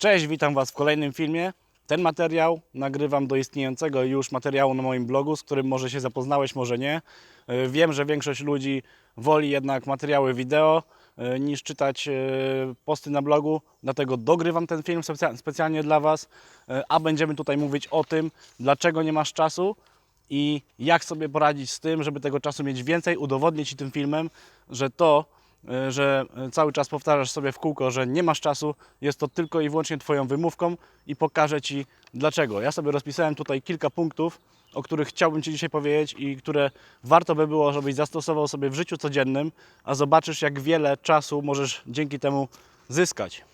Cześć, witam Was w kolejnym filmie. Ten materiał nagrywam do istniejącego już materiału na moim blogu, z którym może się zapoznałeś, może nie. E, Wiem, że większość ludzi woli jednak materiały wideo e, niż czytać e, posty na blogu, dlatego dogrywam ten film specja- specjalnie dla Was, a będziemy tutaj mówić o tym, dlaczego nie masz czasu i jak sobie poradzić z tym, żeby tego czasu mieć więcej, udowodnię Ci tym filmem, że to, że cały czas powtarzasz sobie w kółko, że nie masz czasu, jest to tylko i wyłącznie Twoją wymówką i pokażę Ci dlaczego. Ja sobie rozpisałem tutaj kilka punktów, o których chciałbym Ci dzisiaj powiedzieć i które warto by było, żebyś zastosował sobie w życiu codziennym, a zobaczysz, jak wiele czasu możesz dzięki temu zyskać.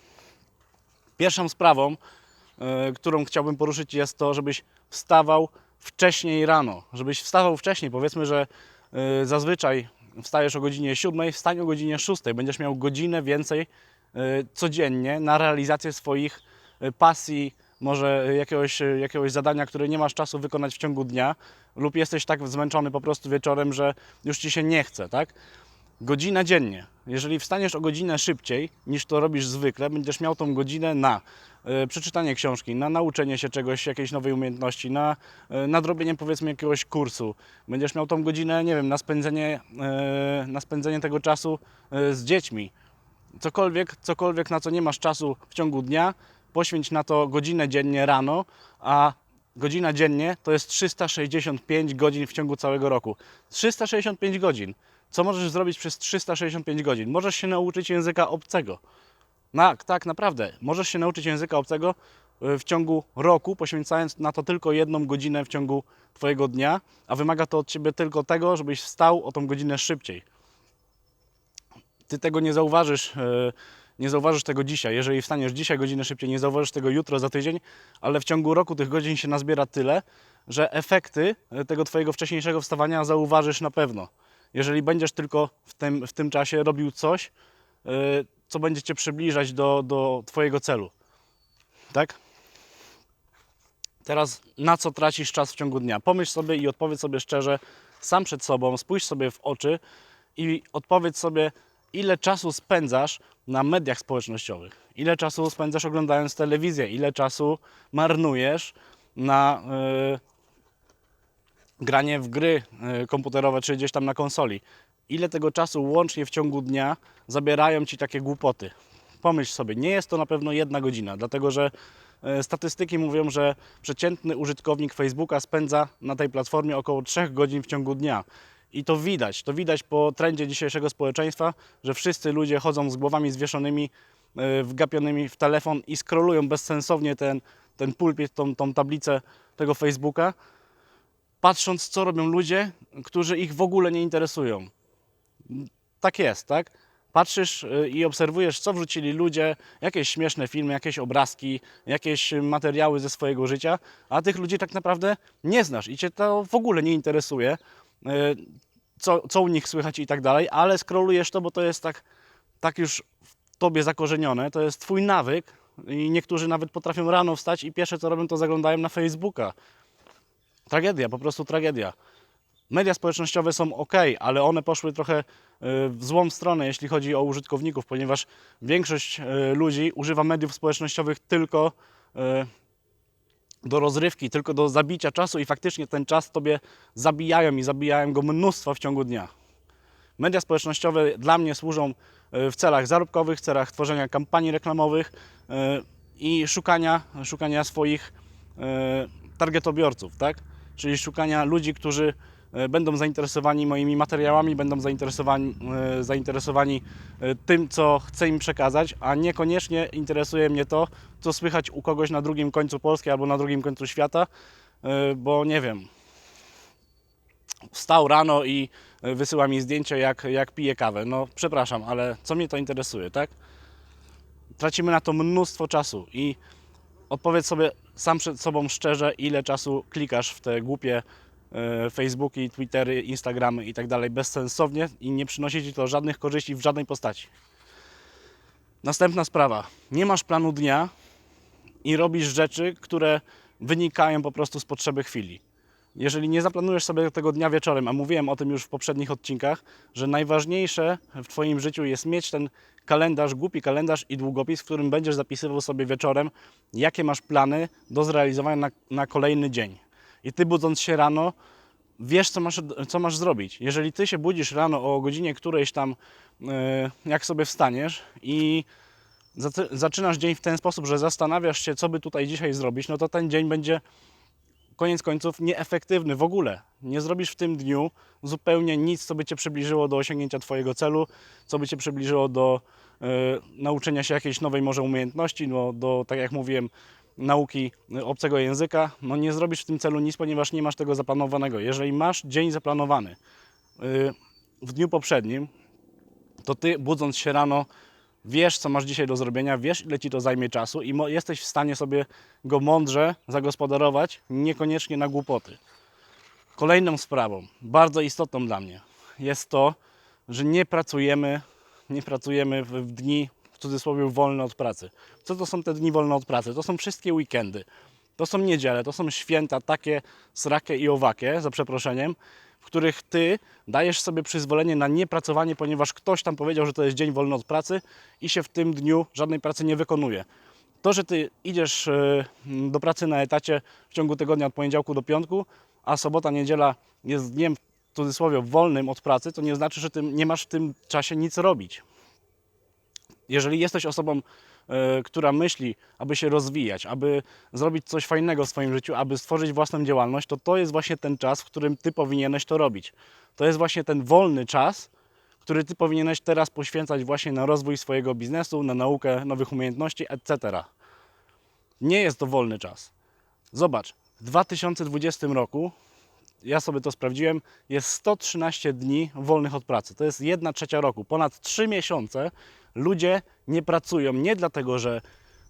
Pierwszą sprawą, e, którą chciałbym poruszyć, jest to, żebyś wstawał wcześniej rano. Żebyś wstawał wcześniej. Powiedzmy, że e, zazwyczaj wstajesz o godzinie 7, wstań o godzinie 6. Będziesz miał godzinę więcej e, codziennie na realizację swoich e, pasji, może jakiegoś, e, jakiegoś zadania, które nie masz czasu wykonać w ciągu dnia, lub jesteś tak zmęczony po prostu wieczorem, że już ci się nie chce, tak? Godzina dziennie. Jeżeli wstaniesz o godzinę szybciej niż to robisz zwykle, będziesz miał tą godzinę na e, przeczytanie książki, na nauczenie się czegoś, jakiejś nowej umiejętności, na e, nadrobienie powiedzmy jakiegoś kursu. Będziesz miał tą godzinę, nie wiem, na spędzenie, e, na spędzenie tego czasu z dziećmi. Cokolwiek, cokolwiek, na co nie masz czasu w ciągu dnia, poświęć na to godzinę dziennie rano, a godzina dziennie to jest 365 godzin w ciągu całego roku. 365 godzin. Co możesz zrobić przez 365 godzin? Możesz się nauczyć języka obcego. Tak, tak, naprawdę. Możesz się nauczyć języka obcego y, w ciągu roku, poświęcając na to tylko jedną godzinę w ciągu Twojego dnia, a wymaga to od Ciebie tylko tego, żebyś wstał o tą godzinę szybciej. Ty tego nie zauważysz, y, nie zauważysz tego dzisiaj. Jeżeli wstaniesz dzisiaj godzinę szybciej, nie zauważysz tego jutro, za tydzień, ale w ciągu roku tych godzin się nazbiera tyle, że efekty y, tego Twojego wcześniejszego wstawania zauważysz na pewno. Jeżeli będziesz tylko w tym, w tym czasie robił coś, y, co będzie Cię przybliżać do, do Twojego celu. Tak? Teraz na co tracisz czas w ciągu dnia? Pomyśl sobie i odpowiedz sobie szczerze, sam przed sobą, spójrz sobie w oczy i odpowiedz sobie, ile czasu spędzasz na mediach społecznościowych, ile czasu spędzasz oglądając telewizję, ile czasu marnujesz na y, granie w gry y, komputerowe czy gdzieś tam na konsoli. Ile tego czasu łącznie w ciągu dnia zabierają ci takie głupoty? Pomyśl sobie, nie jest to na pewno jedna godzina, dlatego że e, statystyki mówią, że przeciętny użytkownik Facebooka spędza na tej platformie około 3 godzin w ciągu dnia. I to widać, to widać po trendzie dzisiejszego społeczeństwa, że wszyscy ludzie chodzą z głowami zwieszonymi, e, wgapionymi w telefon i scrollują bezsensownie ten, ten pulpit, tą, tą tablicę tego Facebooka, patrząc co robią ludzie, którzy ich w ogóle nie interesują tak jest, tak? Patrzysz y, i obserwujesz, co wrzucili ludzie, jakieś śmieszne filmy, jakieś obrazki, jakieś materiały ze swojego życia, a tych ludzi tak naprawdę nie znasz i cię to w ogóle nie interesuje, y, co, co u nich słychać i tak dalej, ale scrollujesz to, bo to jest tak, tak już w tobie zakorzenione, to jest twój nawyk i niektórzy nawet potrafią rano wstać i pierwsze co robią, to zaglądają na Facebooka. Tragedia, po prostu tragedia media społecznościowe są ok, ale one poszły trochę y, w złą stronę, jeśli chodzi o użytkowników, ponieważ większość y, ludzi używa mediów społecznościowych tylko y, do rozrywki, tylko do zabicia czasu i faktycznie ten czas tobie zabijają i zabijają go mnóstwo w ciągu dnia. Media społecznościowe dla mnie służą w celach zarobkowych, w celach tworzenia kampanii reklamowych i szukania, szukania swoich targetobiorców, tak? Czyli szukania ludzi, którzy e, będą zainteresowani moimi materiałami, będą zainteresowani, e, zainteresowani e, tym, co chcę im przekazać, a niekoniecznie interesuje mnie to, co słychać u kogoś na drugim końcu Polski albo na drugim końcu świata, bo nie wiem, wstał rano i wysyła mi zdjęcie, jak, jak pije kawę. No przepraszam, ale co mnie to interesuje, tak? Tracimy na to mnóstwo czasu i odpowiedz sobie sam przed sobą szczerze, ile czasu klikasz w te głupie e, Facebooki, Twittery, Instagramy i tak dalej bezsensownie i nie przynosi Ci to żadnych korzyści w żadnej postaci. Następna sprawa. Nie masz planu dnia i robisz rzeczy, które wynikają po prostu z potrzeby chwili. Jeżeli nie zaplanujesz sobie tego dnia wieczorem, a mówiłem o tym już w poprzednich odcinkach, że najważniejsze w Twoim życiu jest mieć ten kalendarz, głupi kalendarz i długopis, w którym będziesz zapisywał sobie wieczorem, jakie masz plany do zrealizowania na, na kolejny dzień. I Ty budząc się rano, wiesz, co masz, co masz zrobić. Jeżeli Ty się budzisz rano o godzinie którejś tam, e, jak sobie wstaniesz i zaczynasz dzień w ten sposób, że zastanawiasz się, co by tutaj dzisiaj zrobić, no to ten dzień będzie koniec końców nieefektywny w ogóle. Nie zrobisz w tym dniu zupełnie nic, co by Cię przybliżyło do osiągnięcia Twojego celu, co by Cię przybliżyło do e, nauczenia się jakiejś nowej może umiejętności, no, do, tak jak mówiłem, nauki obcego języka. No nie zrobisz w tym celu nic, ponieważ nie masz tego zaplanowanego. Jeżeli masz dzień zaplanowany e, w dniu poprzednim, to Ty budząc się rano wiesz, co masz dzisiaj do zrobienia, wiesz, ile ci to zajmie czasu i jesteś w stanie sobie go mądrze zagospodarować, niekoniecznie na głupoty. Kolejną sprawą, bardzo istotną dla mnie, jest to, że nie pracujemy, nie pracujemy w, dni, w cudzysłowie, wolne od pracy. Co to są te dni wolne od pracy? To są wszystkie weekendy. To są niedziele, to są święta takie srakie i owakie, za przeproszeniem, których ty dajesz sobie przyzwolenie na niepracowanie, ponieważ ktoś tam powiedział, że to jest dzień wolny od pracy i się w tym dniu żadnej pracy nie wykonuje. To, że ty idziesz e, do pracy na etacie w ciągu tygodnia od poniedziałku do piątku, a sobota, niedziela jest dniem w cudzysłowie wolnym od pracy, to nie znaczy, że ty nie masz w tym czasie nic robić. Jeżeli jesteś osobą, która myśli, aby się rozwijać, aby zrobić coś fajnego w swoim życiu, aby stworzyć własną działalność, to to jest właśnie ten czas, w którym ty powinieneś to robić. To jest właśnie ten wolny czas, który ty powinieneś teraz poświęcać właśnie na rozwój swojego biznesu, na naukę nowych umiejętności, etc. Nie jest to wolny czas. Zobacz, w 2020 roku, ja sobie to sprawdziłem, jest 113 dni wolnych od pracy. To jest 1 trzecia roku. Ponad 3 miesiące ludzie nie pracują nie dlatego, że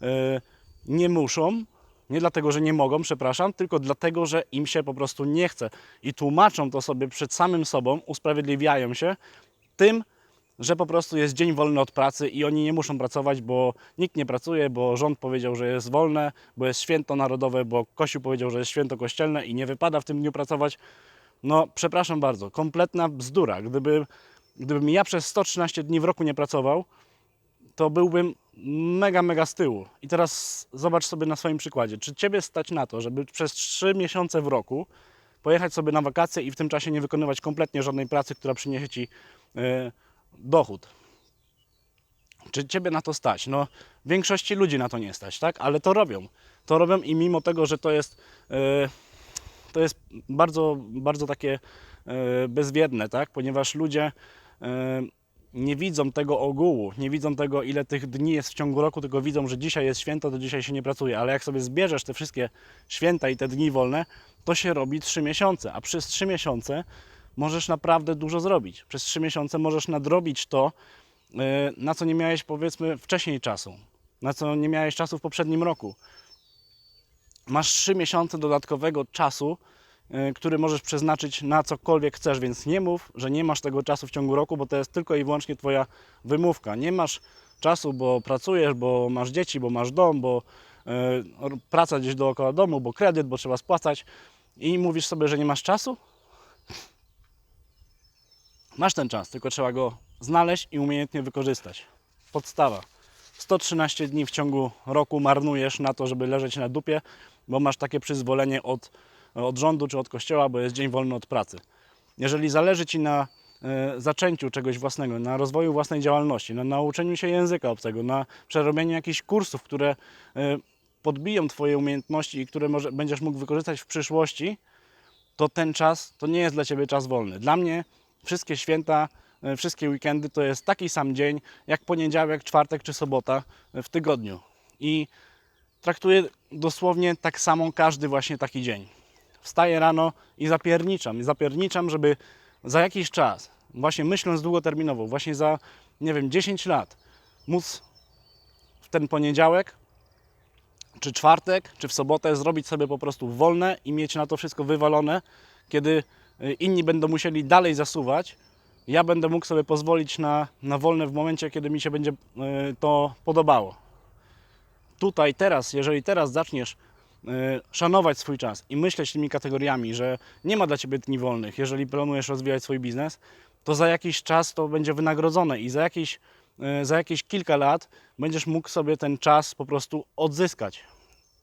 e, nie muszą, nie dlatego, że nie mogą, przepraszam, tylko dlatego, że im się po prostu nie chce. I tłumaczą to sobie przed samym sobą, usprawiedliwiają się tym, że po prostu jest dzień wolny od pracy i oni nie muszą pracować, bo nikt nie pracuje, bo rząd powiedział, że jest wolne, bo jest święto narodowe, bo Kościół powiedział, że jest święto kościelne i nie wypada w tym dniu pracować. No, przepraszam bardzo, kompletna bzdura. Gdyby, gdybym ja przez 113 dni w roku nie pracował, to byłbym mega, mega z tyłu. I teraz zobacz sobie na swoim przykładzie. Czy Ciebie stać na to, żeby przez 3 miesiące w roku pojechać sobie na wakacje i w tym czasie nie wykonywać kompletnie żadnej pracy, która przyniesie Ci e, dochód? Czy Ciebie na to stać? No, większości ludzi na to nie stać, tak? Ale to robią. To robią i mimo tego, że to jest, e, to jest bardzo, bardzo takie e, bezwiedne, tak? Ponieważ ludzie nie widzą tego ogółu, nie widzą tego, ile tych dni jest w ciągu roku, tylko widzą, że dzisiaj jest święto, to dzisiaj się nie pracuje. Ale jak sobie zbierzesz te wszystkie święta i te dni wolne, to się robi 3 miesiące, a przez 3 miesiące możesz naprawdę dużo zrobić. Przez 3 miesiące możesz nadrobić to, yy, na co nie miałeś powiedzmy wcześniej czasu, na co nie miałeś czasu w poprzednim roku. Masz 3 miesiące dodatkowego czasu, y, który możesz przeznaczyć na cokolwiek chcesz, więc nie mów, że nie masz tego czasu w ciągu roku, bo to jest tylko i wyłącznie Twoja wymówka. Nie masz czasu, bo pracujesz, bo masz dzieci, bo masz dom, bo r- praca gdzieś dookoła domu, bo kredyt, bo trzeba spłacać i mówisz sobie, że nie masz czasu? Masz ten czas, tylko trzeba go znaleźć i umiejętnie wykorzystać. Podstawa. 113 dni w ciągu roku marnujesz na to, żeby leżeć na dupie, bo masz takie przyzwolenie od, od rządu czy od kościoła, bo jest dzień wolny od pracy. Jeżeli zależy Ci na e, zaczęciu czegoś własnego, na rozwoju własnej działalności, na nauczeniu się języka obcego, na przerobieniu jakichś kursów, które e, podbiją Twoje umiejętności i które może, będziesz mógł wykorzystać w przyszłości, to ten czas to nie jest dla Ciebie czas wolny. Dla mnie wszystkie święta, e, wszystkie weekendy to jest taki sam dzień jak poniedziałek, czwartek czy sobota w tygodniu. I traktuję dosłownie tak samo każdy właśnie taki dzień. Wstaję rano i zapierniczam. I zapierniczam, żeby za jakiś czas, właśnie myśląc długoterminowo, właśnie za, nie wiem, 10 lat, móc w ten poniedziałek, czy czwartek, czy w sobotę zrobić sobie po prostu wolne i mieć na to wszystko wywalone, kiedy y, inni będą musieli dalej zasuwać, ja będę mógł sobie pozwolić na, na wolne w momencie, kiedy mi się będzie y, to podobało. Tutaj, teraz, jeżeli teraz zaczniesz szanować swój czas i myśleć tymi kategoriami, że nie ma dla Ciebie dni wolnych, jeżeli planujesz rozwijać swój biznes, to za jakiś czas to będzie wynagrodzone i za jakieś, y, za jakieś kilka lat będziesz mógł sobie ten czas po prostu odzyskać.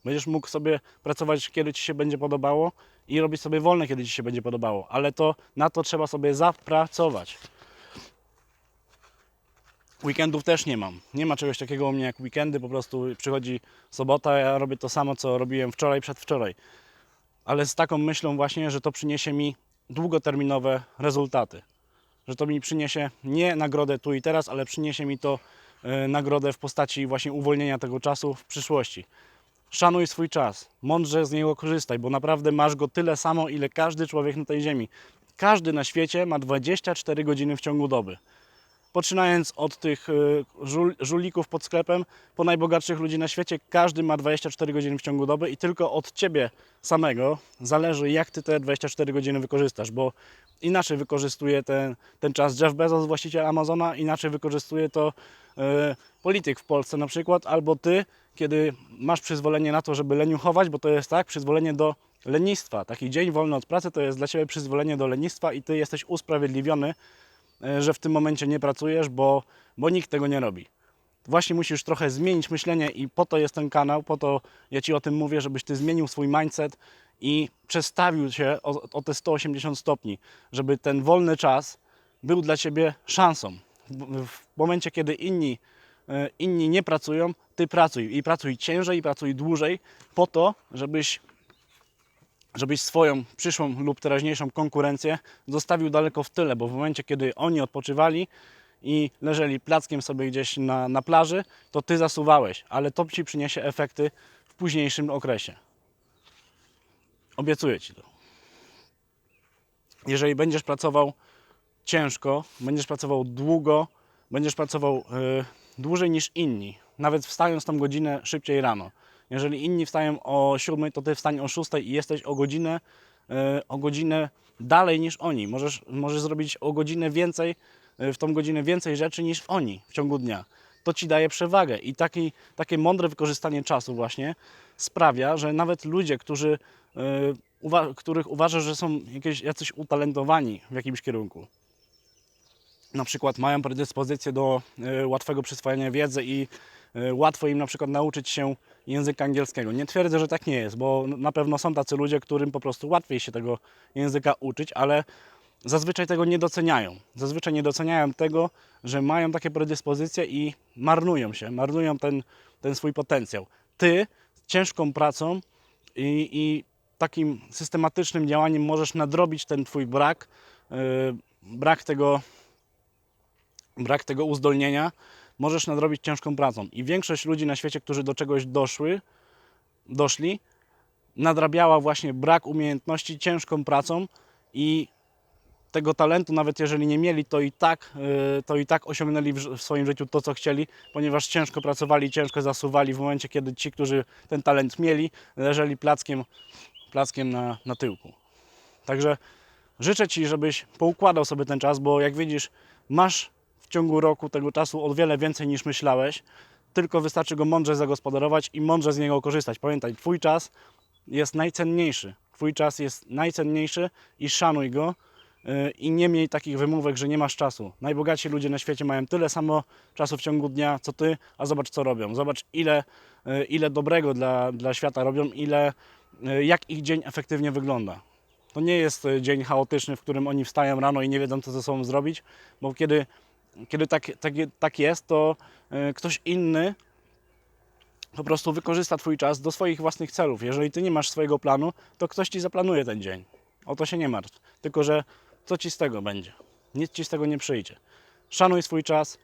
Będziesz mógł sobie pracować, kiedy Ci się będzie podobało i robić sobie wolne, kiedy Ci się będzie podobało, ale to na to trzeba sobie zapracować. Weekendów też nie mam. Nie ma czegoś takiego u mnie jak weekendy, po prostu przychodzi sobota, ja robię to samo, co robiłem wczoraj, przedwczoraj. Ale z taką myślą właśnie, że to przyniesie mi długoterminowe rezultaty. Że to mi przyniesie nie nagrodę tu i teraz, ale przyniesie mi to e, nagrodę w postaci właśnie uwolnienia tego czasu w przyszłości. Szanuj swój czas, mądrze z niego korzystaj, bo naprawdę masz go tyle samo, ile każdy człowiek na tej ziemi. Każdy na świecie ma 24 godziny w ciągu doby. Poczynając od tych y, żul, żulików pod sklepem, po najbogatszych ludzi na świecie, każdy ma 24 godziny w ciągu doby i tylko od ciebie samego zależy, jak ty te 24 godziny wykorzystasz, bo inaczej wykorzystuje ten, ten czas Jeff Bezos, właściciel Amazona, inaczej wykorzystuje to y, polityk w Polsce na przykład, albo ty, kiedy masz przyzwolenie na to, żeby leniuchować, bo to jest tak, przyzwolenie do lenistwa. Taki dzień wolny od pracy to jest dla ciebie przyzwolenie do lenistwa i ty jesteś usprawiedliwiony że w tym momencie nie pracujesz, bo, bo nikt tego nie robi. Właśnie musisz trochę zmienić myślenie i po to jest ten kanał, po to ja Ci o tym mówię, żebyś Ty zmienił swój mindset i przestawił się o, o te 180 stopni, żeby ten wolny czas był dla Ciebie szansą. W, w momencie, kiedy inni, e, inni nie pracują, Ty pracuj i pracuj ciężej, i pracuj dłużej po to, żebyś żebyś swoją przyszłą lub teraźniejszą konkurencję zostawił daleko w tyle, bo w momencie, kiedy oni odpoczywali i leżeli plackiem sobie gdzieś na, na plaży, to ty zasuwałeś, ale to ci przyniesie efekty w późniejszym okresie. Obiecuję ci to. Jeżeli będziesz pracował ciężko, będziesz pracował długo, będziesz pracował y, dłużej niż inni, nawet wstając tą godzinę szybciej rano. Jeżeli inni wstają o 7, to ty wstań o 6 i jesteś o godzinę, e, o godzinę dalej niż oni. Możesz, możesz zrobić o godzinę więcej, e, w tą godzinę więcej rzeczy niż oni w ciągu dnia. To ci daje przewagę i taki, takie mądre wykorzystanie czasu właśnie sprawia, że nawet ludzie, którzy, e, uwa- których uważasz, że są jakieś, jacyś utalentowani w jakimś kierunku, na przykład mają predyspozycję do łatwego przyswajania wiedzy i łatwo im na przykład nauczyć się języka angielskiego. Nie twierdzę, że tak nie jest, bo na pewno są tacy ludzie, którym po prostu łatwiej się tego języka uczyć, ale zazwyczaj tego nie doceniają. Zazwyczaj nie doceniają tego, że mają takie predyspozycje i marnują się, marnują ten, ten swój potencjał. Ty ciężką pracą i, i takim systematycznym działaniem możesz nadrobić ten twój brak, e, brak tego brak tego uzdolnienia możesz nadrobić ciężką pracą. I większość ludzi na świecie, którzy do czegoś doszły, doszli, nadrabiała właśnie brak umiejętności ciężką pracą i tego talentu, nawet jeżeli nie mieli, to i tak, yy, to i tak osiągnęli w, swoim życiu to, co chcieli, ponieważ ciężko pracowali, ciężko zasuwali w momencie, kiedy ci, którzy ten talent mieli, leżeli plackiem, plackiem na, na tyłku. Także życzę Ci, żebyś poukładał sobie ten czas, bo jak widzisz, masz ciągu roku tego czasu o wiele więcej niż myślałeś, tylko wystarczy go mądrze zagospodarować i mądrze z niego korzystać. Pamiętaj, Twój czas jest najcenniejszy. Twój czas jest najcenniejszy i szanuj go yy, i nie miej takich wymówek, że nie masz czasu. Najbogatsi ludzie na świecie mają tyle samo czasu w ciągu dnia, co Ty, a zobacz, co robią. Zobacz, ile, yy, ile dobrego dla, dla świata robią, ile, yy, jak ich dzień efektywnie wygląda. To nie jest dzień chaotyczny, w którym oni wstają rano i nie wiedzą, co ze sobą zrobić, bo kiedy, kiedy tak, tak, tak jest, to e, ktoś inny po prostu wykorzysta Twój czas do swoich własnych celów. Jeżeli Ty nie masz swojego planu, to ktoś Ci zaplanuje ten dzień. O to się nie martw. Tylko, że co Ci z tego będzie? Nic Ci z tego nie przyjdzie. Szanuj swój czas,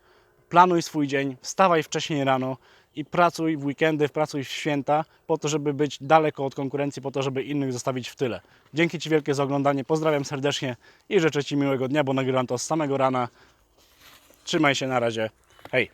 planuj swój dzień, wstawaj wcześniej rano i pracuj w weekendy, pracuj w święta, po to, żeby być daleko od konkurencji, po to, żeby innych zostawić w tyle. Dzięki Ci wielkie za oglądanie, pozdrawiam serdecznie i życzę Ci miłego dnia, bo nagrywam to z samego rana. Trzymaj się, na razie. Hej!